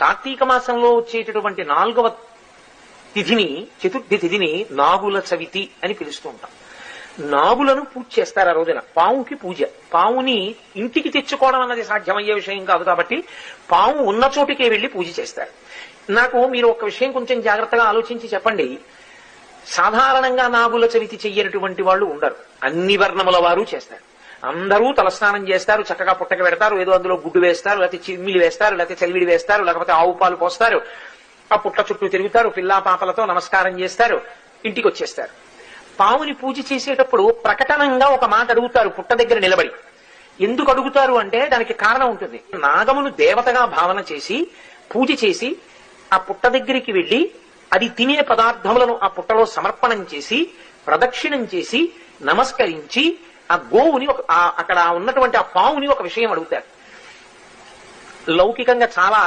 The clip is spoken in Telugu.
కార్తీక మాసంలో వచ్చేటటువంటి నాలుగవ తిథిని చతుర్థి తిథిని నాగుల చవితి అని పిలుస్తూ ఉంటాం. నాగులను పూజ చేస్తారు ఆ రోజున. పావుకి పూజ. పావుని ఇంటికి తెచ్చుకోవడం అన్నది సాధ్యమయ్యే విషయం కాదు కాబట్టి పావు ఉన్న చోటుకే వెళ్ళి పూజ చేస్తారు. నాకు మీరు ఒక విషయం కొంచెం జాగ్రత్తగా ఆలోచించి చెప్పండి. సాధారణంగా నాగుల చవితి చెయ్యనటువంటి వాళ్ళు ఉండరు. అన్ని వర్ణముల వారు చేస్తారు. అందరూ తలస్నానం చేస్తారు చక్కగా పుట్టక పెడతారు ఏదో అందులో గుడ్డు వేస్తారు లేకపోతే చిమ్మిలి వేస్తారు లేకపోతే చలివిడి వేస్తారు లేకపోతే ఆవు పాలు పోస్తారు. ఆ పుట్ట చుట్టూ తిరుగుతారు పిల్లా పాపలతో నమస్కారం చేస్తారు ఇంటికి వచ్చేస్తారు. పావుని పూజ చేసేటప్పుడు ప్రకటనంగా ఒక మాట అడుగుతారు పుట్ట దగ్గర నిలబడి. ఎందుకు అడుగుతారు అంటే దానికి కారణం ఉంటుంది. నాగమును దేవతగా భావన చేసి పూజ చేసి ఆ పుట్ట దగ్గరికి వెళ్ళి అది తినే పదార్థములను ఆ పుట్టలో సమర్పణం చేసి ప్రదక్షిణం చేసి నమస్కరించి ఆ గోవుని ఒక అక్కడ ఉన్నటువంటి ఆ పావుని ఒక విషయం అడుగుతారు లౌకికంగా చాలా